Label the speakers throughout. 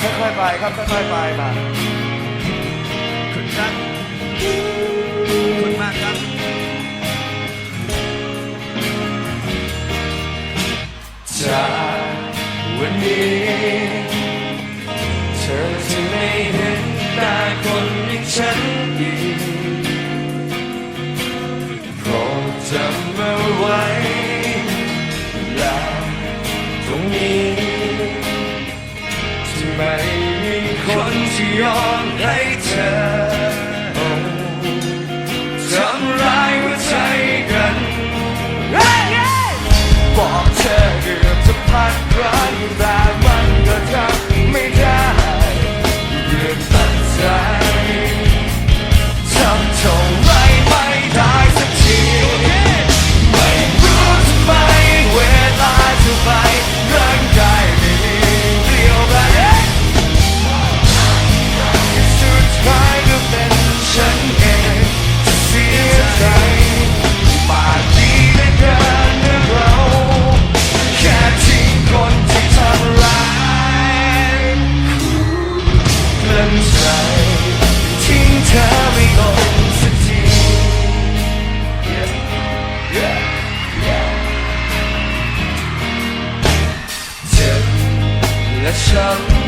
Speaker 1: ค่อยๆไปครับค่อยๆไปมา
Speaker 2: คุณครับคุณมากครับ
Speaker 1: จากวันนี้ on later. direction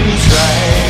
Speaker 1: sun's.